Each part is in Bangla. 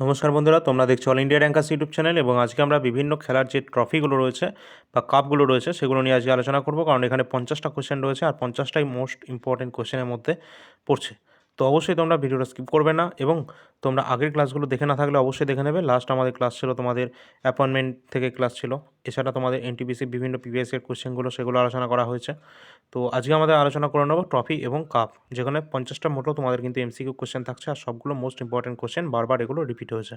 নমস্কার বন্ধুরা, তোমরা দেখছ all India rankers YouTube channel এবং আজকে আমরা বিভিন্ন খেলার যে ট্রফিগুলো রয়েছে বা কাপগুলো রয়েছে সেগুলো নিয়ে আজকে আলোচনা করব, কারণ এখানে পঞ্চাশটা কোশ্চেন রয়েছে আর পঞ্চাশটাই মোস্ট ইম্পর্টেন্ট কোশ্চেনের মধ্যে পড়ছে। তো অবশ্যই তোমরা ভিডিওটা স্কিপ করবে না এবং তোমরা আগের ক্লাসগুলো দেখে না থাকলে অবশ্যই দেখে নেবে। লাস্ট আমাদের ক্লাস ছিল তোমাদের অ্যাপয়েন্টমেন্ট থেকে ক্লাস ছিল। এছাড়া তোমাদের এনটিপিসি বিভিন্ন পিভিএসের কোশ্চেনগুলো সেগুলো আলোচনা করা হয়েছে। তো আজকে আমাদের আলোচনা করে নেব ট্রফি এবং কাপ যেখানে পঞ্চাশটা মোটো তোমাদের কিন্তু এমসিকিউ কোশ্চেন থাকছে আর সবগুলো মোস্ট ইম্পর্টেন্ট কোশ্চেন বারবার এগুলো রিপিট হয়েছে।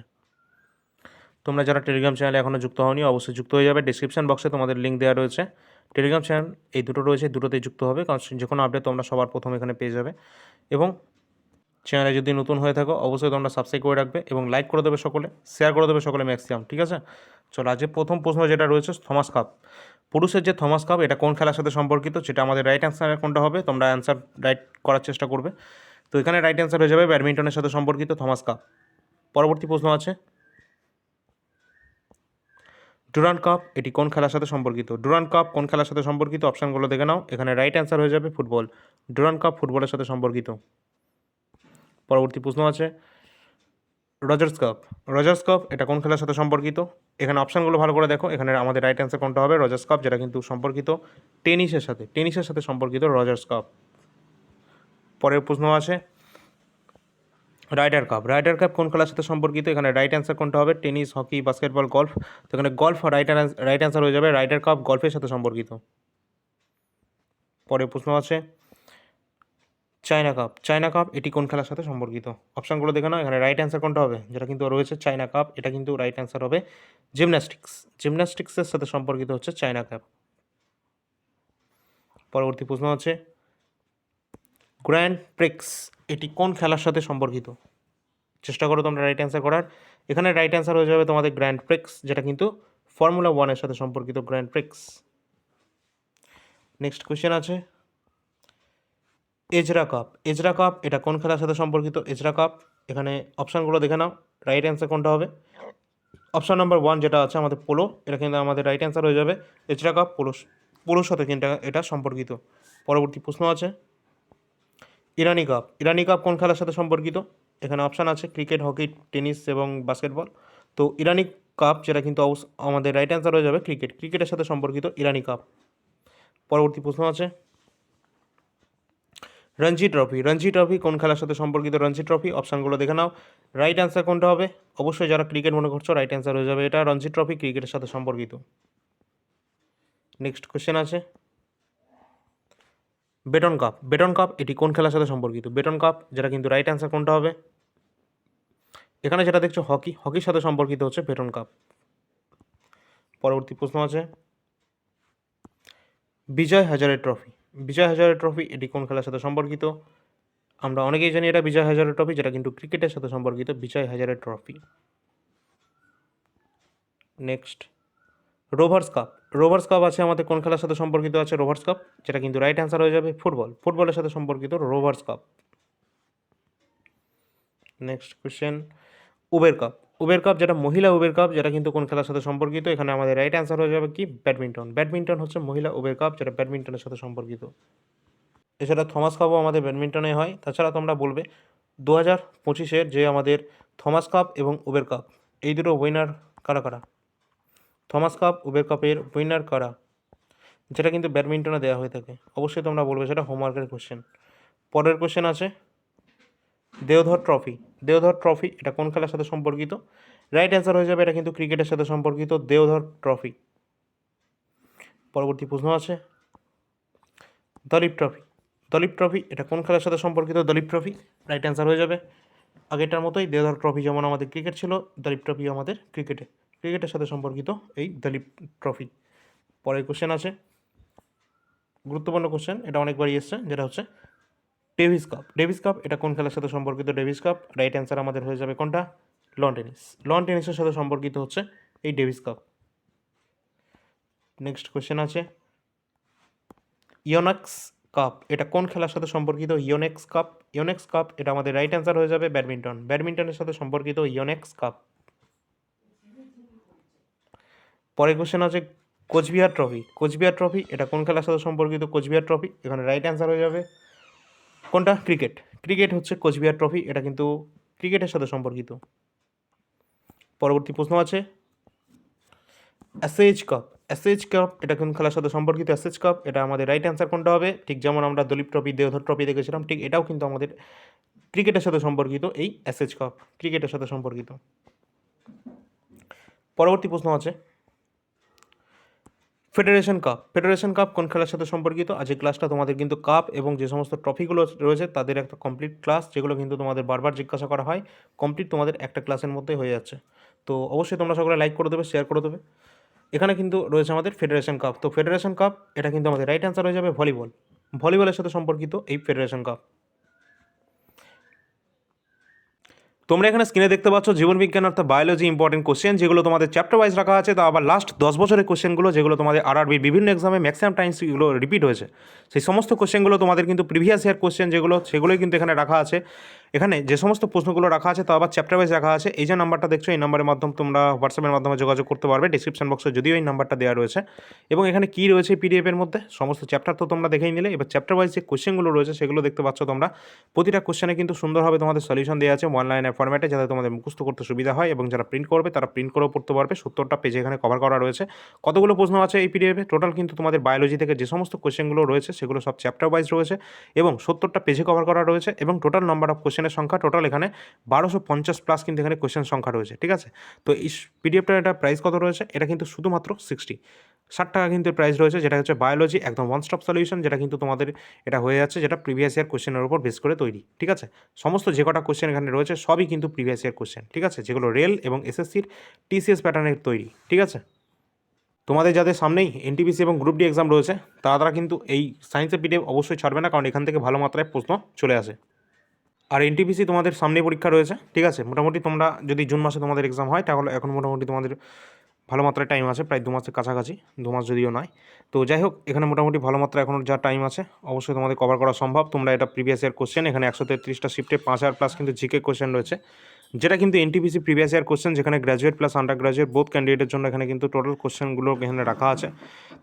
তোমরা যারা টেলিগ্রাম চ্যানেলে এখনও যুক্ত হওনি, অবশ্যই যুক্ত হয়ে যাবে। ডিসক্রিপশন বক্সে তোমাদের লিঙ্ক দেওয়া রয়েছে। টেলিগ্রাম চ্যানেল এই দুটো রয়েছে দুটোতেই যুক্ত হবে। কারণ যে কোনো আপডেট তোমরা সবার প্রথম এখানে পেয়ে যাবে। এবং চ্যানেলে যদি নতুন হয়ে থাকো, অবশ্যই তোমরা সাবস্ক্রাইব করে রাখবে এবং লাইক করে দেবে সকলে শেয়ার করে দেবে সকলে ম্যাক্সিমাম ঠিক আছে? চলো, আজকে প্রথম প্রশ্ন যেটা রয়েছে থমাস কাপ পুরুষের যে থমাস কাপ এটা কোন খেলার সাথে সম্পর্কিত? যেটা আমাদের রাইট অ্যান্সার কোনটা হবে? তোমরা অ্যান্সার রাইট করার চেষ্টা করবে। তো এখানে রাইট অ্যান্সার হয়ে যাবে ব্যাডমিন্টনের সাথে সম্পর্কিত থমাস কাপ পরবর্তী প্রশ্ন আছে। ডুরান্ড কাপ এটি কোন খেলার সাথে সম্পর্কিত? ডুরান্ড কাপ কোন খেলার সাথে সম্পর্কিত? অপশানগুলো দেখে নাও। এখানে রাইট অ্যান্সার হয়ে যাবে ফুটবল ডুরান্ড কাপ ফুটবলের সাথে সম্পর্কিত। পরবর্তী প্রশ্ন আছে। Rogers cup. রজার্স কাপ, এটা কোন খেলার সাথে সম্পর্কিত? এখানে অপশানগুলো ভালো করে দেখো। এখানে আমাদের রাইট অ্যান্সার কোনটা হবে? রজার্স কাপ, যেটা কিন্তু সম্পর্কিত টেনিসের সাথে টেনিসের সাথে সম্পর্কিত রজার্স কাপ। পরের প্রশ্ন আছে। Rider cup. রাইডার কাপ কোন খেলার সাথে সম্পর্কিত? এখানে রাইট অ্যান্সার কোনটা হবে? Tennis, hockey, basketball, golf. তো এখানে গলফ রাইট রাইট অ্যান্সার হয়ে যাবে। রাইডার কাপ, গলফের সাথে সম্পর্কিত। পরের প্রশ্ন আছে। China cup. চায়না কাপ, এটি কোন খেলার সাথে সম্পর্কিত? অপশানগুলো দেখে নাও, এখানে রাইট অ্যান্সার কোনটা হবে? যেটা কিন্তু রয়েছে চায়না কাপ, এটা কিন্তু রাইট অ্যান্সার হবে জিমন্যাস্টিক্স জিমন্যাস্টিক্সের সাথে সম্পর্কিত হচ্ছে চায়না কাপ। পরবর্তী প্রশ্ন আছে গ্র্যান্ড প্রিক্স এটি কোন খেলার সাথে সম্পর্কিত? চেষ্টা করো তোমরা রাইট অ্যান্সার করার। এখানে রাইট অ্যান্সার হয়ে যাবে তোমাদের গ্র্যান্ড প্রিক্স যেটা কিন্তু ফর্মুলা ওয়ানের সাথে সম্পর্কিত গ্র্যান্ড প্রিক্স নেক্সট কোয়েশ্চেন আছে এজরা কাপ। এজরা কাপ, এটা কোন খেলার সাথে সম্পর্কিত? এজরা কাপ, এখানে অপশানগুলো দেখে নাও। রাইট অ্যান্সার কোনটা হবে? অপশান নাম্বার ওয়ান যেটা আছে আমাদের পোলো, এটা কিন্তু আমাদের রাইট অ্যান্সার হয়ে যাবে। এজরা কাপ, পোলো, পোলোর সাথে কিন্তু এটা সম্পর্কিত। পরবর্তী প্রশ্ন আছে। ইরানি কাপ ইরানি কাপ কোন খেলার সাথে সম্পর্কিত? এখানে অপশান আছে ক্রিকেট, হকি, টেনিস এবং বাস্কেটবল তো ইরানি কাপ যেটা কিন্তু আমাদের রাইট অ্যান্সার হয়ে যাবে ক্রিকেট। ক্রিকেটের সাথে সম্পর্কিত ইরানি কাপ। পরবর্তী প্রশ্ন আছে। রঞ্জি ট্রফি। রঞ্জি ট্রফি কোন খেলার সাথে সম্পর্কিত? রঞ্জি ট্রফি, অপশানগুলো দেখে নাও। রাইট অ্যান্সার কোনটা হবে? অবশ্যই যারা ক্রিকেট মনে করছ রাইট অ্যান্সার হয়ে যাবে এটা। রঞ্জি ট্রফি ক্রিকেটের সাথে সম্পর্কিত। নেক্সট কোশ্চেন আছে। বেটন কাপ বেটন কাপ এটি কোন খেলার সাথে সম্পর্কিত? বেটন কাপ যেটা কিন্তু রাইট অ্যান্সার কোনটা হবে? এখানে যেটা দেখছ হকি হকির সাথে সম্পর্কিত হচ্ছে বেটন কাপ পরবর্তী প্রশ্ন আছে। বিজয় হাজারে ট্রফি। বিজয় হাজারে ট্রফি এটি কোন খেলার সাথে সম্পর্কিত? আমরা অনেকেই জানি এটা বিজয় হাজারে ট্রফি যেটা কিন্তু ক্রিকেটের সাথে সম্পর্কিত, Vijay Hazare trophy next rovers cup rovers cup আছে আমাদের কোন খেলার সাথে সম্পর্কিত আছে? রোভার্স কাপ যেটা কিন্তু রাইট অ্যান্সার হয়ে যাবে ফুটবল ফুটবলের সাথে সম্পর্কিত rovers cup next question Uber cup Uber cup যেটা মহিলা উবের কাপ যেটা কিন্তু কোন খেলার সাথে সম্পর্কিত? এখানে আমাদের রাইট অ্যান্সার হয়ে যাবে কি? ব্যাডমিন্টন ব্যাডমিন্টন হচ্ছে মহিলা উবের কাপ যেটা ব্যাডমিন্টনের সাথে সম্পর্কিত। এছাড়া থমাস কাপও আমাদের ব্যাডমিন্টনে হয়। তাছাড়া তোমরা বলবে দু হাজার পঁচিশের যে আমাদের থমাস কাপ এবং উবের কাপ এই দুটো উইনার কারা কারা? থমাস কাপ উবের কাপের উইনার কারা? যেটা কিন্তু ব্যাডমিন্টনে দেওয়া হয়ে থাকে। অবশ্যই তোমরা বলবে, সেটা হোমওয়ার্কের কোশ্চেন পরের কোশ্চেন আছে দেওধর ট্রফি। দেওধর ট্রফি, এটা কোন খেলার সাথে সম্পর্কিত? রাইট অ্যান্সার হয়ে যাবে এটা কিন্তু ক্রিকেটের সাথে সম্পর্কিত দেওধর ট্রফি। পরবর্তী প্রশ্ন আছে। দলীপ ট্রফি। দলীপ ট্রফি, এটা কোন খেলার সাথে সম্পর্কিত? দলীপ ট্রফি রাইট অ্যান্সার হয়ে যাবে। আগেরটার মতোই দেওধর ট্রফি যেমন আমাদের ক্রিকেট ছিল, দলীপ ট্রফি আমাদের ক্রিকেটে। ক্রিকেটের সাথে সম্পর্কিত এই দলীপ ট্রফি। পরের কোশ্চেন আছে। গুরুত্বপূর্ণ কোশ্চেন এটা অনেকবারই এসছে, যেটা হচ্ছে ডেভিস কাপ ডেভিস কাপ এটা কোন খেলার সাথে সম্পর্কিত? ডেভিস কাপ রাইট অ্যান্সার আমাদের হয়ে যাবে কোনটা? লন টেনিস লন টেনিসের সাথে সম্পর্কিত হচ্ছে এই ডেভিস কাপ নেক্সট কোশ্চেন আছে। ইয়োনাক্স কাপ এটা কোন খেলার সাথে সম্পর্কিত? ইয়োনেক্স কাপ ইয়োনেক্স কাপ এটা আমাদের রাইট অ্যান্সার হয়ে যাবে ব্যাডমিন্টন। ব্যাডমিন্টনের সাথে সম্পর্কিত ইয়োনেক্স কাপ পরের কোশ্চেন আছে কোচবিহার ট্রফি। কোচবিহার ট্রফি, এটা কোন খেলার সাথে সম্পর্কিত? কোচবিহার ট্রফি, এখানে রাইট অ্যান্সার হয়ে যাবে। কোনটা? ক্রিকেট। ক্রিকেট হচ্ছে কোচবিহার ট্রফি, এটা কিন্তু ক্রিকেটের সাথে সম্পর্কিত। পরবর্তী প্রশ্ন আছে। অ্যাসেজ কাপ অ্যাসেজ কাপ এটা কোন খেলার সাথে সম্পর্কিত? অ্যাসেজ কাপ এটা আমাদের রাইট অ্যান্সার কোনটা হবে? ঠিক যেমন আমরা দলীপ ট্রফি, দেওধর ট্রফি দেখেছিলাম, ঠিক এটাও কিন্তু আমাদের ক্রিকেটের সাথে সম্পর্কিত, এই অ্যাসেজ কাপ ক্রিকেটের সাথে সম্পর্কিত। পরবর্তী প্রশ্ন আছে। ফেডারেশন কাপ ফেডারেশন কাপ কোন খেলার সাথে সম্পর্কিত? আজ ক্লাসটা তোমাদের কিন্তু কাপ এবং যে সমস্ত ট্রফিগুলো রয়েছে, তাদের একটা কমপ্লিট ক্লাস যেগুলো কিন্তু তোমাদের বারবার জিজ্ঞাসা করা হয়। কমপ্লিট তোমাদের একটা ক্লাসের মধ্যে হয়ে যাচ্ছে। তো অবশ্যই তোমরা সকলে লাইক করে দেবে শেয়ার করে দেবে। এখানে কিন্তু রয়েছে আমাদের ফেডারেশন কাপ তো ফেডারেশন কাপ এটা কিন্তু আমাদের রাইট অ্যান্সার হয়ে যাবে ভলিবল ভলিবলের সাথে সম্পর্কিত এই ফেডারেশন কাপ তোমরা এখানে স্ক্রিনে দেখতে পাচ্ছ, জীবনবিজ্ঞান অর্থাৎ বায়োলজি ইম্পর্টেন্ট কোশ্চেন যেগুলো তোমাদের চ্যাপ্টার ওয়াইজ রাখা আছে। তা আবার লাস্ট দশ বছরের কোশ্চেনগুলো যেগুলো তোমাদের আর আরবির বিভিন্ন এক্সামে ম্যাক্সিমাম টাইমস এগুলো রিপিট হয়েছে। সেই সমস্ত কোশ্চেনগুলো তোমাদের কিন্তু প্রিভিয়াস ইয়ার কোশ্চেন যেগুলো, সেগুলোই কিন্তু এখানে রাখা আছে। এখানে যে সমস্ত প্রশ্নগুলো রাখা আছে তা আবার চ্যাপ্টার ওয়াইজ রাখা আছে। এই যে নাম্বারটা দেখছ, এই নাম্বারের মাধ্যমে তোমরা হোয়াটসঅ্যাপের মাধ্যমে যোগাযোগ করতে পারবে। ডিসক্রিপশন বক্সে যদিও এই নাম্বারটা দেওয়া রয়েছে। এবং এখানে কী রয়েছে পিডিএফের মধ্যে? সমস্ত চ্যাপ্টার তো তোমরা দেখেই নিলে। এবার চ্যাপ্টার ওয়াইজ যে কোশ্চেনগুলো রয়েছে, সেগুলো দেখতে পাচ্ছ তোমরা। প্রতিটা কোশ্চেনে কিন্তু সুন্দরভাবে তোমাদের সলিউশন দেওয়া আছে ওয়ান লাইনের ফরম্যাটে যাতে তোমাদের মুখস্থ করতে সুবিধা হয়। এবং যারা প্রিন্ট করবে, তারা প্রিন্ট করেও পড়তে পারবে। সত্তরটা পেজে এখানে কভার করা রয়েছে। কতগুলো প্রশ্ন আছে এই পিডিএফে টোটাল কিন্তু তোমাদের বায়োলজি থেকে যে সমস্ত কোশ্চেনগুলো রয়েছে, সেগুলো সব চ্যাপ্টার ওয়াইজ রয়েছে। এবং সত্তরটা পেজে কভার করা রয়েছে। এবং টোটাল নাম্বার অফ কোশ্চেনের সংখ্যা টোটাল এখানে বারোশো পঞ্চাশ প্লাস কিন্তু এখানে কোশ্চেন সংখ্যা রয়েছে, ঠিক আছে? তো এই পিডিএফটার এটা প্রাইস কত রয়েছে? এটা কিন্তু শুধুমাত্র সিক্সটি ষাট টাকা কিন্তু প্রাইস রয়েছে, যেটা হচ্ছে বায়োলজি একদম ওয়ান স্টপ সলিউশন যেটা কিন্তু তোমাদের এটা হয়ে যাচ্ছে, যেটা প্রিভিয়াস ইয়ার কোশ্চেনের উপর বেস করে তৈরি, ঠিক আছে? সমস্ত যে কটা কোশ্চেন এখানে রয়েছে, সবই কিন্তু প্রিভিয়াস ইয়ার কোশ্চেন ঠিক আছে? যেগুলো রেল এবং এসএসসির টিসিএস প্যাটার্নের তৈরি, ঠিক আছে? তোমাদের যাদের সামনেই এনটিপিসি এবং গ্রুপ ডি এক্সাম রয়েছে, তারা কিন্তু এই সায়েন্সের পিডিএফ অবশ্যই ছাড়বে না, কারণ এখান থেকে ভালো মাত্রায় প্রশ্ন চলে আসে। আর এনটিপিসি তোমাদের সামনে পরীক্ষা রয়েছে, ঠিক আছে? মোটামুটি তোমরা যদি জুন মাসে তোমাদের এক্সাম হয়, তাহলে এখন মোটামুটি তোমাদের ভালো মাত্রায় টাইম আছে, প্রায় দু মাসের কাছাকাছি, দু মাস যদিও নয়। তো যাই হোক, এখানে মোটামুটি ভালো মাত্রা এখনও যা টাইম আছে, অবশ্যই তোমাদের কভার করা সম্ভব। তোমরা এটা প্রিভিয়াস ইয়ার কোশ্চেন এখানে একশো তেত্রিশটা শিফটে পাঁচ হাজার প্লাস কিন্তু জিকে কোশ্চেন রয়েছে। যেটা কিন্তু এনটিপিসি প্রিভিয়াস ইয়ার কোশ্চেন যেখানে graduate plus under graduate both ক্যান্ডিডেটের জন্য এখানে কিন্তু টোটাল কোশ্চেনগুলো এখানে রাখা আছে।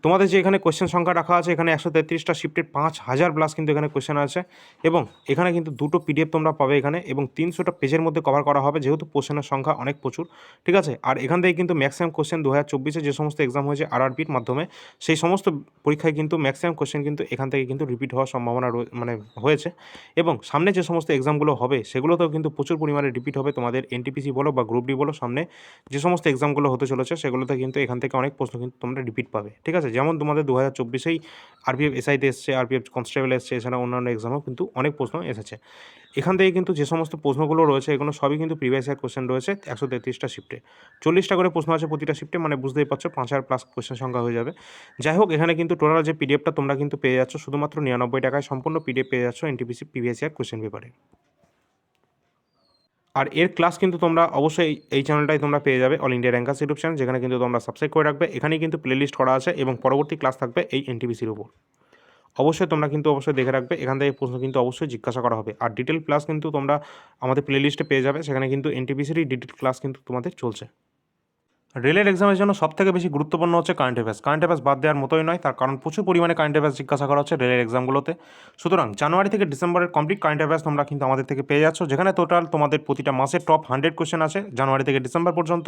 তোমাদের যে এখানে কোয়েশ্চেন সংখ্যা রাখা আছে, এখানে একশো তেত্রিশটা শিফটের পাঁচ হাজার প্লাস কিন্তু এখানে কোশ্চেন আছে এবং এখানে কিন্তু দুটো পিডিএফ তোমরা পাবে এখানে এবং তিনশোটা পেজের মধ্যে কভার করা হবে যেহেতু কোশ্চেনের সংখ্যা অনেক প্রচুর, ঠিক আছে? আর এখান থেকে কিন্তু ম্যাক্সিমাম কোশ্চেন দু হাজার চব্বিশে যে সমস্ত এক্সাম হয়েছে আরআরবির মাধ্যমে, সেই সমস্ত পরীক্ষায় কিন্তু ম্যাক্সিমাম কোশ্চেন কিন্তু এখান থেকে কিন্তু রিপিট হওয়ার সম্ভাবনা মানে হয়েছে এবং সামনে যে সমস্ত এক্সামগুলো হবে, সেগুলোতেও কিন্তু প্রচুর পরিমাণে রিপিট হবে তোমাদের এনটিপিসি বলো বা গ্রুপ ডি বলো, সামনে যে সমস্ত এক্সামগুলো হতে চলেছে, সেগুলোতে কিন্তু এখান থেকে অনেক প্রশ্ন কিন্তু তোমরা রিপিট পাবে, ঠিক আছে? যেমন তোমাদের দু হাজার চব্বিশেই আরপিএফ এসআইতে এসছে আরপিএফ কনস্টেবল এসছে এছাড়া অন্যান্য এক্সামও কিন্তু অনেক প্রশ্ন এসেছে। এখান থেকে কিন্তু যে সমস্ত প্রশ্নগুলো রয়েছে, এগুলো সবই কিন্তু প্রিভিয়াস ইয়ার কোশ্চেন রয়েছে একশো তেত্রিশটা শিফটে চল্লিশটা করে প্রশ্ন আছে প্রতিটা শিফটে মানে বুঝতেই পারছ, পাঁচ হাজার প্লাস কোশ্চেন সংখ্যা হয়ে যাবে। যাই হোক, এখানে কিন্তু টোটাল যে পিডিএফটা তোমরা কিন্তু পেয়ে যাচ্ছ, শুধুমাত্র নিরানব্বই টাকায় সম্পূর্ণ পিডিএফ পেয়ে যাচ্ছ এনটিপিসি প্রিভিয়াস ইয়ার কোশ্চেন পেপারে আর এর ক্লাস কিন্তু তোমরা অবশ্যই এই চ্যানেলটাই তোমরা পেয়ে যাবে all India rankers YouTube channel যেখানে কিন্তু তোমরা সাবস্ক্রাইব করে রাখবে। এখানেই কিন্তু প্লে লিস্ট করা আছে এবং পরবর্তী ক্লাস থাকবে এই এনটিপিসির উপর। অবশ্যই তোমরা কিন্তু অবশ্যই দেখে রাখবে, এখান থেকে প্রশ্ন কিন্তু অবশ্যই জিজ্ঞাসা করা হবে। আর ডিটেল ক্লাস কিন্তু তোমরা আমাদের প্লেলিস্টে পেয়ে যাবে, সেখানে কিন্তু এনটিপিসিরই ডিটেল ক্লাস কিন্তু তোমাদের চলছে। রেলের এক্সামের জন্য সব থেকে বেশি গুরুত্বপূর্ণ হচ্ছে কারেন্ট অ্যাফেয়ার্স কারেন্ট অ্যাফেয়ার্স বাদ দেওয়ার মতোই নয়, তার কারণ প্রচুর পরিমাণে কারেন্ট অ্যাফেয়ার্স জিজ্ঞাসা করা হচ্ছে রেলের এক্সামগুলোতে সুতরাং জানুয়ারি থেকে ডিসেম্বরের কমপ্লিট কারেন্ট অ্যাফেয়ার্স তোমরা কিন্তু আমাদের থেকে পেয়ে যাচ্ছ, যেখানে টোটাল তোমাদের প্রতিটা মাসে টপ হান্ড্রেড কোশ্চেন আছে, জানুয়ারি থেকে ডিসেম্বর পর্যন্ত।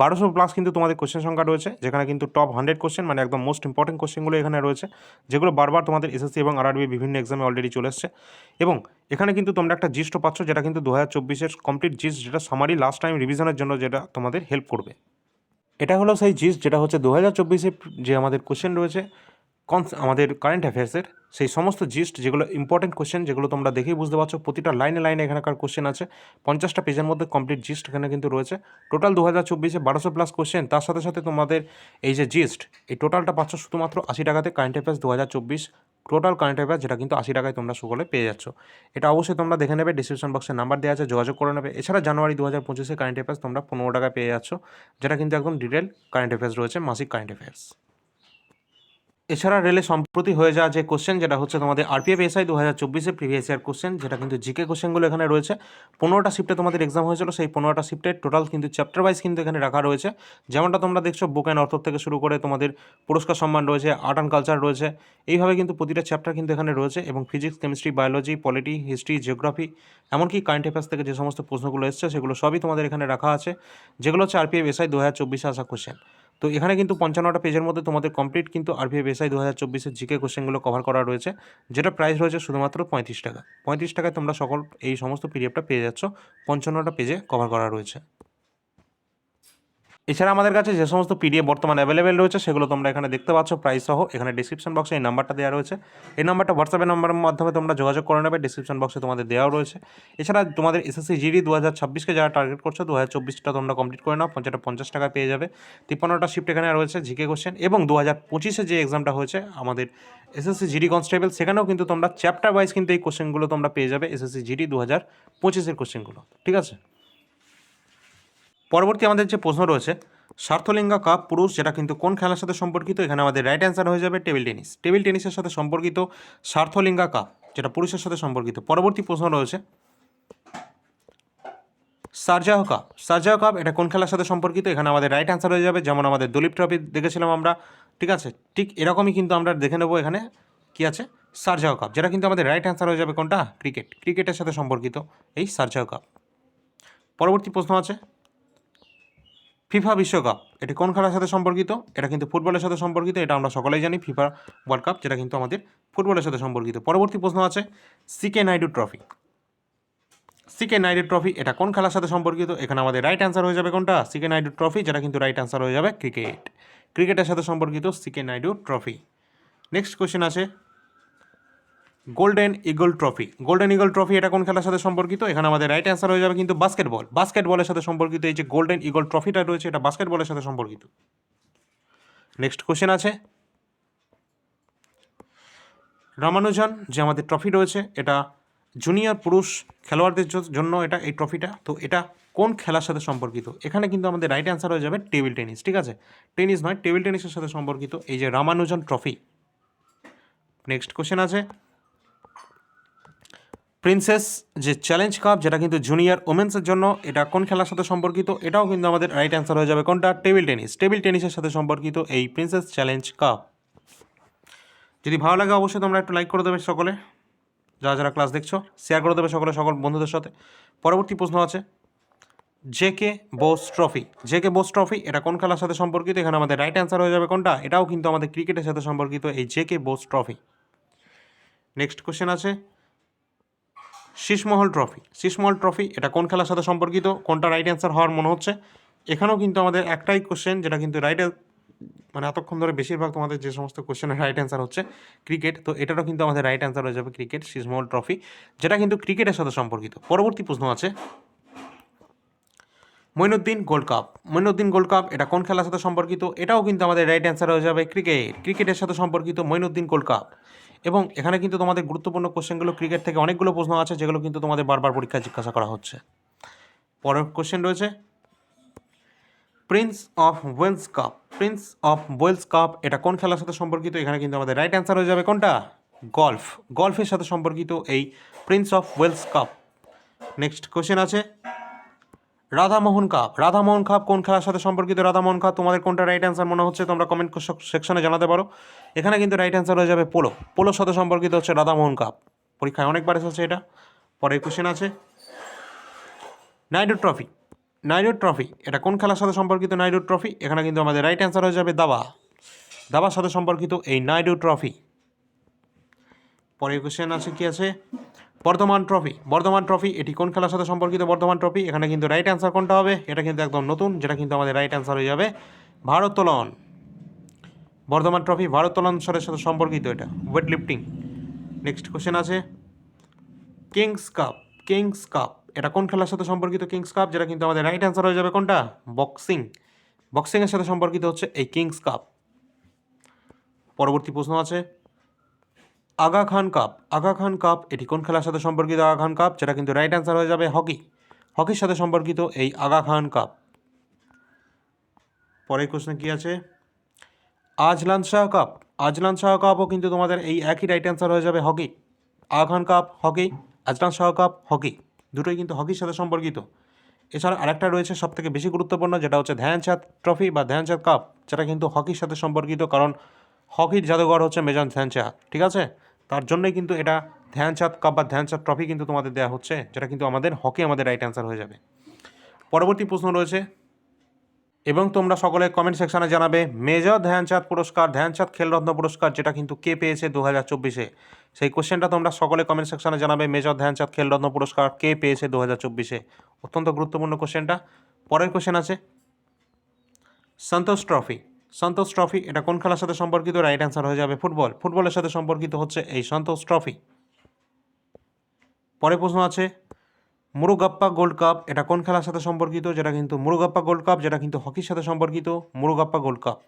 বারোশো প্লাস কিন্তু তোমাদের কোশ্চেন সংখ্যা রয়েছে, যেখানে কিন্তু টপ হান্ড্রেড কোশ্চেন মানে একদম মোস্ট ইম্পর্টেন্ট কোশ্চেনগুলো এখানে রয়েছে, যেগুলো বারবার তোমাদের এসএসসি এবং আরআরবি বিভিন্ন এক্সামে অলরেডি চলে এসছে। এবং এখানে কিন্তু তোমরা একটা জিস্টও পাচ্ছ, যেটা কিন্তু দু হাজার চব্বিশের কমপ্লিট জিস্ট যেটা সামারি লাস্ট টাইম রিভিশনের জন্য যেটা তোমাদের হেল্প করবে। এটা হলো সেই জিস্ট যেটা হচ্ছে দু হাজার চব্বিশে যে আমাদের কোশ্চেন রয়েছে কনস আমাদের কারেন্ট অ্যাফেয়ার্সের সেই সমস্ত জিস্ট যেগুলো ইম্পর্টেন্ট কোশ্চেন যেগুলো তোমরা দেখেই বুঝতে পারছ, প্রতিটা লাইনে লাইনে এখানকার কোশ্চেন আছে, পঞ্চাশটা পেজের মধ্যে কমপ্লিট জিস্ট এখানে কিন্তু রয়েছে। টোটাল দু হাজার চব্বিশে বারোশো প্লাস কোশ্চেন তার সাথে সাথে তোমাদের এই যে জিস্ট এই টোটালটা পাচ্ছ শুধুমাত্র আশি টাকাতে কারেন্ট অ্যাফেয়ার্স দু হাজার চব্বিশ টোটাল কারেন্ট অ্যাফেয়ার যেটা কিন্তু আশি টাকায় তোমরা সকলে পেয়ে যাচ্ছ। এটা অবশ্যই তোমরা দেখে নেবে ডিসক্রিপশন বক্সে নাম্বার দেওয়া আছে, যোগাযোগ করে নেবে। এছাড়া জানুয়ারি দু হাজার পঁচিশে কারেন্ট অ্যাফেয়ার্স তোমরা পনেরো টাকায় পেয়ে যাচ্ছ, যেটা কিন্তু একদম ডিটেল কারেন্ট অ্যাফেয়ার্স রয়েছে, মাসিক কারেন্ট অ্যাফেয়ার্স এছাড়া রেলে সম্প্রতি হয়ে যাওয়া যে কোশ্চেন যেটা হচ্ছে তোমাদের আরপিএফ এসআই দু হাজার চব্বিশে প্রিভিয়াস ইয়ার কোশ্চেন যেটা কিন্তু জিকে কোশ্চেনগুলো এখানে রয়েছে। পনেরোটা শিফটে তোমাদের এক্সাম হয়েছিল, সেই পনেরোটা শিফটে টোটাল কিন্তু চ্যাপ্টার ওয়াইজ কিন্তু এখানে রাখা রয়েছে। যেমনটা তোমরা দেখছ বুক অ্যান্ড অর্থ থেকে শুরু করে তোমাদের পুরস্কার সম্মান রয়েছে আর্ট অ্যান্ড কালচার রয়েছে, এইভাবে কিন্তু প্রতিটা চ্যাপ্টার কিন্তু এখানে রয়েছে এবং physics chemistry biology polity history geography এমনকি কারেন্ট অ্যাফেয়ার্স থেকে যে সমস্ত প্রশ্নগুলো এসছে, সেগুলো সবই তোমাদের এখানে রাখা আছে, যেগুলো হচ্ছে আরপিএফ এসআই দু হাজার চব্বিশে আসা কোশ্চেন তো এখানে কিন্তু পঞ্চান্নটা পেজের মধ্যে তোমাদের কমপ্লিট কিন্তু আর ভি এসআই দু হাজার চব্বিশের জিকে কোশ্চেনগুলো কভার করা রয়েছে, যেটা প্রাইস রয়েছে শুধুমাত্র পঁয়ত্রিশ টাকা। পঁয়ত্রিশ টাকায় তোমরা সকল এই সমস্ত পিডিএফটা পেয়ে যাচ্ছ, পঞ্চান্নটা পেজে কভার করা রয়েছে। এছাড়া আমাদের কাছে যে সমস্ত পিডিএফ বর্তমানে অ্যাভেলেবেল রয়েছে, সেগুলো তোমরা এখানে দেখতে পাচ্ছ প্রাইস সহ। এখানে ডিসক্রিপশন বক্সে এই নাম্বারটা দেওয়া রয়েছে। এই নাম্বারটা হোয়াটসঅ্যাপের নাম্বারের মাধ্যমে তোমরা যোগাযোগ করে নেবে। ডিসক্রিপশন বক্সে তোমাদের দেওয়াও রয়েছে। এছাড়া তোমাদের এসএসসি জিডি দু হাজার ছাব্বিশকে যারা টার্গেট করছ দু হাজার চব্বিশটা তোমরা কমপ্লিট করে নাও। পঞ্চাশটা পঞ্চাশ টাকা পেয়ে যাবে। তিপ্পান্নটা শিফট এখানে রয়েছে জিকে কোশ্চেন এবং দু হাজার পঁচিশে যে এক্সামটা হয়েছে, আমাদের এসএসসি জিডি কনস্টেবল সেখানেও কিন্তু তোমরা চ্যাপ্টার ওয়াইজ কিন্তু এই কোশ্চেনগুলো তোমরা পেয়ে যাবে এসএসসি জিডি দু হাজার পঁচিশের কোশ্চেনগুলো ঠিক আছে? পরবর্তী আমাদের যে প্রশ্ন রয়েছে, স্বার্থলিঙ্গা কাপ পুরুষ, যেটা কিন্তু কোন খেলার সাথে সম্পর্কিত? এখানে আমাদের রাইট অ্যান্সার হয়ে যাবে টেবিল টেনিস টেবিল টেনিসের সাথে সম্পর্কিত স্বার্থলিঙ্গা কাপ, যেটা পুরুষের সাথে সম্পর্কিত। পরবর্তী প্রশ্ন রয়েছে সারজাহ কাপ। সারজাহ কাপ, এটা কোন খেলার সাথে সম্পর্কিত? এখানে আমাদের রাইট অ্যান্সার হয়ে যাবে, যেমন আমাদের দলীপ ট্রফি দেখেছিলাম আমরা, ঠিক আছে? ঠিক এরকমই কিন্তু আমরা দেখে নেব এখানে কি আছে? সারজাহ কাপ, যেটা কিন্তু আমাদের রাইট অ্যান্সার হয়ে যাবে কোনটা? ক্রিকেট ক্রিকেটের সাথে সম্পর্কিত এই সারজাহ কাপ। পরবর্তী প্রশ্ন আছে ফিফা বিশ্বকাপ, এটি কোন খেলার সাথে সম্পর্কিত? এটা কিন্তু ফুটবলের সাথে সম্পর্কিত, এটা আমরা সকলেই জানি, ফিফা ওয়ার্ল্ড কাপ যেটা কিন্তু আমাদের ফুটবলের সাথে সম্পর্কিত। পরবর্তী প্রশ্ন আছে CK Naidu trophy CK Naidu trophy এটা কোন খেলার সাথে সম্পর্কিত? এখানে আমাদের রাইট অ্যান্সার হয়ে যাবে কোনটা? সিকে নাইডু ট্রফি যেটা কিন্তু রাইট অ্যান্সার হয়ে যাবে ক্রিকেট ক্রিকেটের সাথে সম্পর্কিত C K Naidu trophy next question আছে golden eagle trophy golden eagle trophy এটা কোন খেলার সাথে সম্পর্কিত? এখানে আমাদের রাইট অ্যান্সার হয়ে যাবে কিন্তু বাস্কেটবল বাস্কেটবলের সাথে সম্পর্কিত এই যে গোল্ডেন ইগল ট্রফিটা রয়েছে, এটা বাস্কেটবলের সাথে সম্পর্কিত। নেক্সট কোশ্চেন আছে। রামানুজন, যে আমাদের ট্রফি রয়েছে, এটা জুনিয়র পুরুষ খেলোয়াড়দের জন্য এটা, এই ট্রফিটা তো এটা কোন খেলার সাথে সম্পর্কিত? এখানে কিন্তু আমাদের রাইট অ্যান্সার হয়ে যাবে টেবিল টেনিস ঠিক আছে? টেনিস নয় টেবিল টেনিসের সাথে সম্পর্কিত এই যে রামানুজন ট্রফি নেক্সট কোশ্চেন আছে। প্রিন্সেস, যে চ্যালেঞ্জ কাপ, যেটা কিন্তু জুনিয়র ওমেন্সের জন্য, এটা কোন খেলার সাথে সম্পর্কিত? এটাও কিন্তু আমাদের রাইট অ্যান্সার হয়ে যাবে কোনটা? Table tennis. টেবিল টেনিসের সাথে সম্পর্কিত এই প্রিন্সেস চ্যালেঞ্জ কাপ। যদি ভালো লাগে অবশ্যই তোমরা একটু লাইক করে দেবে সকলে। যারা যারা ক্লাস দেখছ শেয়ার করে দেবে সকলে, সকল বন্ধুদের সাথে। পরবর্তী প্রশ্ন আছে J K Bose trophy J K Bose trophy এটা কোন খেলার সাথে সম্পর্কিত? এখানে আমাদের রাইট অ্যান্সার হয়ে যাবে কোনটা? এটাও কিন্তু আমাদের ক্রিকেটের সাথে সম্পর্কিত এই J K Bose trophy next question আছে শীষমহল ট্রফি। শীষমহল ট্রফি, এটা কোন খেলার সাথে সম্পর্কিত? কোনটা রাইট অ্যান্সার হওয়ার মনে হচ্ছে? এখানেও কিন্তু আমাদের একটাই কোশ্চেন যেটা কিন্তু রাইট মানে এতক্ষণ ধরে বেশিরভাগ তোমাদের যে সমস্ত কোশ্চেনের রাইট অ্যান্সার হচ্ছে ক্রিকেট তো এটারও কিন্তু আমাদের রাইট অ্যান্সার হয়ে যাবে ক্রিকেট শীষমহল ট্রফি, যেটা কিন্তু ক্রিকেটের সাথে সম্পর্কিত। পরবর্তী প্রশ্ন আছে। Moinuddin gold cup. Moinuddin gold cup, এটা কোন খেলার সাথে সম্পর্কিত? এটাও কিন্তু আমাদের রাইট অ্যান্সার হয়ে যাবে ক্রিকেট ক্রিকেটের সাথে সম্পর্কিত মইনুদ্দিন গোল্ড কাপ। এবং এখানে কিন্তু তোমাদের গুরুত্বপূর্ণ কোশ্চেনগুলো ক্রিকেট থেকে অনেকগুলো প্রশ্ন আছে, যেগুলো কিন্তু তোমাদের বারবার পরীক্ষায় জিজ্ঞাসা করা হচ্ছে। পরের কোশ্চেন রয়েছে prince of Wales cup prince of Wales cup এটা কোন খেলার সাথে সম্পর্কিত? এখানে কিন্তু আমাদের রাইট অ্যান্সার হয়ে যাবে কোনটা? গল্ফ গল্ফের সাথে সম্পর্কিত এই prince of Wales cup next question আছে রাধামোহন কাপ। রাধামোহন কাপ কোন খেলার সাথে সম্পর্কিত? রাধামোহন কাপ, তোমাদের কোনটা রাইট অ্যান্সার মনে হচ্ছে তোমরা কমেন্ট সেকশনে জানাতে পারো। এখানে কিন্তু রাইট অ্যান্সার হয়ে যাবে পোলো। পোলোর সাথে সম্পর্কিত হচ্ছে রাধামোহন কাপ। পরীক্ষায় অনেকবার এসেছে এটা। পরের কোশ্চেন আছে। নাইডু ট্রফি নাইডু ট্রফি এটা কোন খেলার সাথে সম্পর্কিত নাইডু ট্রফি এখানে কিন্তু আমাদের রাইট অ্যান্সার হয়ে যাবে দাবা। দাবার সাথে সম্পর্কিত এই নাইডু ট্রফি পরের কোশ্চেন আছে কি আছে? বর্ধমান ট্রফি বর্ধমান ট্রফি এটি কোন খেলার সাথে সম্পর্কিত বর্ধমান ট্রফি এখানে কিন্তু রাইট অ্যান্সার কোনটা হবে? এটা কিন্তু একদম নতুন, যেটা কিন্তু আমাদের রাইট অ্যান্সার হয়ে যাবে। ভারোত্তোলন। বর্ধমান ট্রফি ভারোত্তোলন সাথে সাথে সম্পর্কিত এটা। ওয়েট লিফটিং নেক্সট কোশ্চেন আছে। কিংস কাপ কিংস কাপ এটা কোন খেলার সাথে সম্পর্কিত কিংস কাপ যেটা কিন্তু আমাদের রাইট অ্যান্সার হয়ে যাবে কোনটা? বক্সিং বক্সিংয়ের সাথে সম্পর্কিত হচ্ছে এই কিংস কাপ পরবর্তী প্রশ্ন আছে। আগা খান কাপ। আগা খান কাপ, এটি কোন খেলার সাথে সম্পর্কিত আগা খান কাপ? যেটা কিন্তু রাইট অ্যান্সার হয়ে যাবে হকি। হকির সাথে সম্পর্কিত এই আগা খান কাপ। পরের প্রশ্ন কি আছে? Azlan Shah cup. Azlan Shah কাপও কিন্তু তোমাদের এই একই রাইট অ্যান্সার হয়ে যাবে hockey. Aga Khan cup, hockey. Azlan Shah cup, hockey. দুটোই কিন্তু হকির সাথে সম্পর্কিত। এছাড়া আরেকটা রয়েছে সব থেকে বেশি গুরুত্বপূর্ণ, যেটা হচ্ছে ধ্যানচাঁদ ট্রফি বা ধ্যানচাঁদ কাপ। যেটা কিন্তু হকির সাথে সম্পর্কিত, কারণ হকির জাদুঘর হচ্ছে মেজর ধ্যানচাঁদ। ঠিক আছে? তার জন্যই কিন্তু এটা ধ্যানচাঁদ কাপ বা ধ্যানচাঁদ ট্রফি কিন্তু তোমাদের দেওয়া হচ্ছে, যেটা কিন্তু আমাদের হকি আমাদের রাইট অ্যান্সার হয়ে যাবে। পরবর্তী প্রশ্ন রয়েছে, এবং তোমরা সকলে কমেন্ট সেকশনে জানাবে মেজর ধ্যানচাঁদ পুরস্কার, ধ্যানচাঁদ খেলরত্ন পুরস্কার, যেটা কিন্তু কে পেয়েছে দু হাজার চব্বিশে? সেই কোশ্চেনটা তোমরা সকলে কমেন্ট সেকশনে জানাবে মেজর ধ্যানচাঁদ খেলরত্ন পুরস্কার কে পেয়েছে দু হাজার চব্বিশে? অত্যন্ত গুরুত্বপূর্ণ কোশ্চেনটা পরের কোশ্চেন আছে, সন্তোষ ট্রফি সন্তোষ ট্রফি, এটা কোন খেলার সাথে সম্পর্কিত? রাইট অ্যান্সার হয়ে যাবে ফুটবল। ফুটবলের সাথে সম্পর্কিত হচ্ছে এই সন্তোষ ট্রফি। পরে প্রশ্ন আছে, মুরুগাপ্পা গোল্ড কাপ, এটা কোন খেলার সাথে সম্পর্কিত? যেটা কিন্তু মুরুগাপ্পা গোল্ড কাপ, যেটা কিন্তু হকির সাথে সম্পর্কিত, মুরুগাপ্পা গোল্ড কাপ।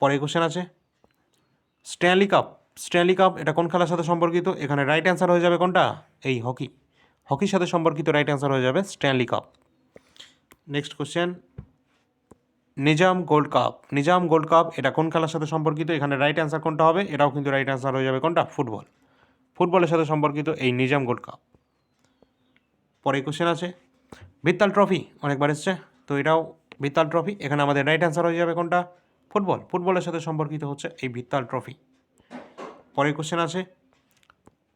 পরে কোশ্চেন আছে, স্ট্যানলি কাপ স্ট্যানলি কাপ, এটা কোন খেলার সাথে সম্পর্কিত? এখানে রাইট অ্যান্সার হয়ে যাবে কোনটা? এই হকি। হকির সাথে সম্পর্কিত রাইট অ্যান্সার হয়ে যাবে Stanley cup. Next question Nizam gold cup. Nizam gold cup, এটা কোন খেলার সাথে সম্পর্কিত? এখানে রাইট অ্যান্সার কোনটা হবে? এটাও কিন্তু রাইট অ্যান্সার হয়ে যাবে কোনটা? ফুটবল। ফুটবলের সাথে সম্পর্কিত এই নিজাম গোল্ড কাপ। পরে কোশ্চেন আছে। ভিত্তাল ট্রফি অনেকবার এসছে। তো এটাও ভিত্তাল ট্রফি এখানে আমাদের রাইট অ্যান্সার হয়ে যাবে কোনটা? ফুটবল। ফুটবলের সাথে সম্পর্কিত হচ্ছে এই ভিত্তাল ট্রফি পরে কোশ্চেন আছে।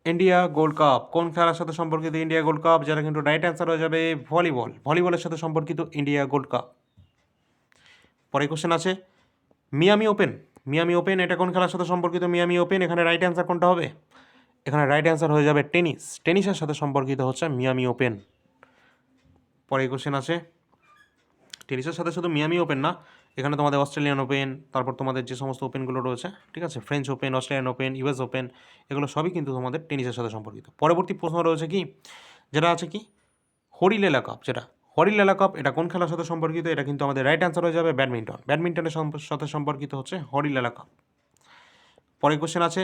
India gold cup. কোন খেলার সাথে সম্পর্কিত ইন্ডিয়া গোল্ড কাপ? যেটা কিন্তু রাইট অ্যান্সার হয়ে যাবে ভলিবল। ভলিবলের সাথে সম্পর্কিত ইন্ডিয়া গোল্ড কাপ। পরে কোশ্চেন আছে মিয়ামি ওপেন মিয়ামি ওপেন এটা কোন খেলার সাথে সম্পর্কিত? মিয়ামি ওপেন এখানে রাইট অ্যান্সার কোনটা হবে? এখানে রাইট অ্যান্সার হয়ে যাবে টেনিস টেনিসের সাথে সম্পর্কিত হচ্ছে মিয়ামি ওপেন পরে কোশ্চেন আছে টেনিসের সাথে শুধু মিয়ামি ওপেন না, এখানে তোমাদের অস্ট্রেলিয়ান ওপেন তারপর তোমাদের যে সমস্ত ওপেনগুলো রয়েছে, ঠিক আছে? French open Australian open US open এগুলো সবই কিন্তু তোমাদের টেনিসের সাথে সম্পর্কিত। পরবর্তী প্রশ্ন রয়েছে কি? যেটা আছে কি? হরিলেলা কাপ যেটা হরিলেলা কাপ, এটা কোন খেলার সাথে সম্পর্কিত? এটা কিন্তু আমাদের রাইট অ্যান্সার হয়ে যাবে ব্যাডমিন্টন। ব্যাডমিন্টনের সাথে সম্পর্কিত হচ্ছে হরিলেলা কাপ। পরের কোশ্চেন আছে।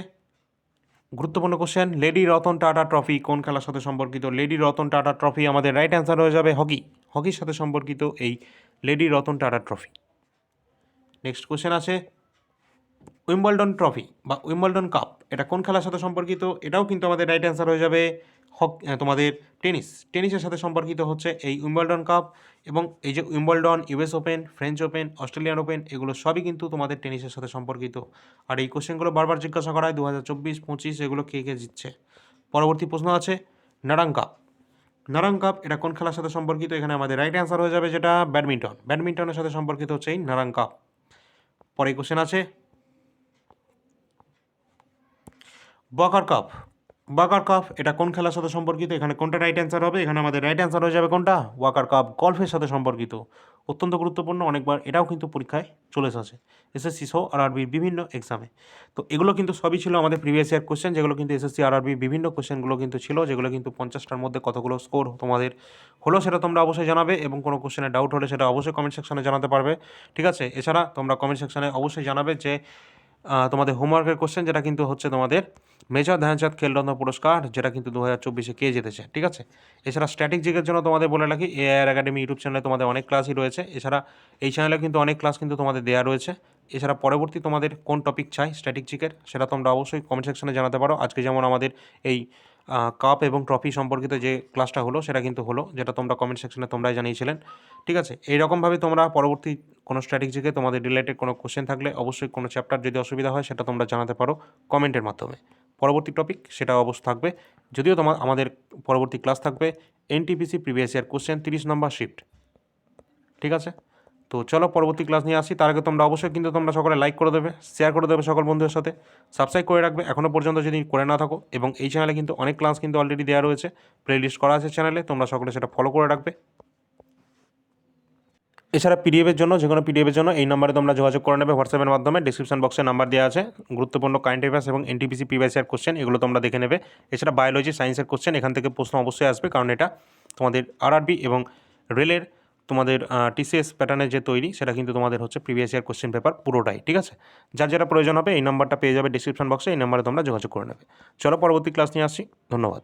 গুরুত্বপূর্ণ question lady Ratan Tata trophy কোন খেলার সাথে সম্পর্কিত? লেডি রতন টাটা ট্রফি আমাদের রাইট অ্যান্সার হয়ে যাবে হকি হকির সাথে সম্পর্কিত এই lady Ratan Tata trophy next question আছে উইম্বলডন ট্রফি বা উইম্বলডন কাপ এটা কোন খেলার সাথে সম্পর্কিত? এটাও কিন্তু আমাদের রাইট অ্যান্সার হয়ে যাবে হক তোমাদের টেনিস। টেনিসের সাথে সম্পর্কিত হচ্ছে এই উইম্বলডন কাপ এবং এই যে Wimbledon US open, French open, Australian open, এগুলো সবই কিন্তু তোমাদের টেনিসের সাথে সম্পর্কিত। আর এই কোশ্চেনগুলো বারবার জিজ্ঞাসা করা হয় দু হাজার চব্বিশ, পঁচিশ, এগুলো কে কে জিতছে? পরবর্তী প্রশ্ন আছে নারাং কাপ। নারাং কাপ, এটা কোন খেলার সাথে সম্পর্কিত? এখানে আমাদের রাইট অ্যান্সার হয়ে যাবে যেটা ব্যাডমিন্টন। ব্যাডমিন্টনের সাথে সম্পর্কিত হচ্ছে এই নারাং কাপ। পরে কোশ্চেন আছে, বকার কাপ। ওয়াকার কাপ এটা কোন খেলার সাথে সম্পর্কিত? এখানে কোনটা রাইট অ্যান্সার হবে? এখানে আমাদের রাইট অ্যান্সার হয়ে যাবে কোনটা? ওয়াকার কাপ গল্ফের সাথে সম্পর্কিত। অত্যন্ত গুরুত্বপূর্ণ, অনেকবার এটাও কিন্তু পরীক্ষায় চলে এসেছে। এসএসসি সহ আর আরবির বিভিন্ন এক্সামে তো এগুলো কিন্তু সবই ছিল আমাদের প্রিভিয়াস ইয়ার কোশ্চেন যেগুলো কিন্তু এসএসসি আর আরবির বিভিন্ন কোশ্চেনগুলো কিন্তু ছিল, যেগুলো কিন্তু পঞ্চাশটার মধ্যে কতগুলো স্কোর তোমাদের হলো সেটা তোমরা অবশ্যই জানাবে এবং কোনো কোশ্চেনে ডাউট হলে সেটা অবশ্যই কমেন্ট সেকশনে জানাতে পারবে। ঠিক আছে? এছাড়া তোমরা কমেন্ট সেকশনে অবশ্যই জানাবে যে তোমাদের হোমওয়ার্কের কোশ্চেন যেটা কিন্তু হচ্ছে তোমাদের মেজর ধ্যানচাঁদ খেলরত্ন পুরস্কার, যেটা কিন্তু দু হাজার চব্বিশে কে জিতেছে, ঠিক আছে? এছাড়া স্ট্যাটিক জিকের জন্য তোমাদের বলে রাখি এআইআর একাডেমি ইউটিউব চ্যানেলে তোমাদের অনেক ক্লাসই রয়েছে। এছাড়া এই চ্যানেলে কিন্তু অনেক ক্লাস কিন্তু তোমাদের দেওয়া রয়েছে। এছাড়া পরবর্তী তোমাদের কোন টপিক চাই স্ট্যাটিক জিকের সেটা তোমরা অবশ্যই কমেন্ট সেকশনে জানাতে পারো। আজকে যেমন আমাদের এই কাপ এবং ট্রফি সম্পর্কিত যে ক্লাসটা হলো, সেটা কিন্তু হলো, যেটা তোমরা কমেন্ট সেকশনে তোমরাই জানিয়েছিলেন। ঠিক আছে? এইরকমভাবে তোমরা পরবর্তী কোনো স্ট্র্যাটেজিকে তোমাদের রিলেটেড কোনো কোশ্চেন থাকলে অবশ্যই কোনো চ্যাপ্টার যদি অসুবিধা হয়, সেটা তোমরা জানাতে পারো কমেন্টের মাধ্যমে। পরবর্তী টপিক সেটা অবশ্য থাকবে, যদিও তোমার আমাদের পরবর্তী ক্লাস থাকবে এনটিপিসি প্রিভিয়াস ইয়ার কোশ্চেন তিরিশ নম্বর শিফট ঠিক আছে? তো চলো পরবর্তী ক্লাস নিয়ে আসি। তার আগে তোমরা অবশ্যই কিন্তু তোমরা সকলে লাইক করে দেবে শেয়ার করে দেবে সকল বন্ধুদের সাথে। সাবস্ক্রাইব করে রাখবে। এখনও পর্যন্ত যদি করে না থাকো, এবং এই চ্যানেলে কিন্তু অনেক ক্লাস কিন্তু অলরেডি দেওয়া রয়েছে। প্লেলিস্ট করা আছে চ্যানেলে তোমরা সকলে সেটা ফলো করে রাখবে। এছাড়া পিডিএফের জন্য যে কোনো পিডিএফের জন্য এই নম্বরে তোমরা যোগাযোগ করে নেবে। হোয়াটসঅ্যাপের মাধ্যমে ডিসক্রিপশন বক্সে নাম্বার দেওয়া আছে। গুরুত্বপূর্ণ কারেন্ট অ্যাফেয়ার্স এবং এনটিপিসি পিভাইসিআর কোশ্চেন এগুলো তোমরা দেখে নেবে। এছাড়া বায়োলজি সায়েন্সের কোশ্চেন এখান থেকে প্রশ্ন অবশ্যই আসবে, কারণ এটা তোমাদের আরআরবি এবং রেলের তোমাদের টিসিএস প্যাটার্নের যে তৈরি, সেটা কিন্তু তোমাদের হচ্ছে প্রিভিয়াস ইয়ার কোশ্চেন পেপার পুরোটাই, ঠিক আছে? যার যেটা প্রয়োজন হবে, এই নাম্বারটা পেয়ে যাবে ডিসক্রিপশন বক্সে এই নাম্বারে তোমরা যোগাযোগ করে নেবে। চলো, পরবর্তী ক্লাস নিয়ে আসছি ধন্যবাদ।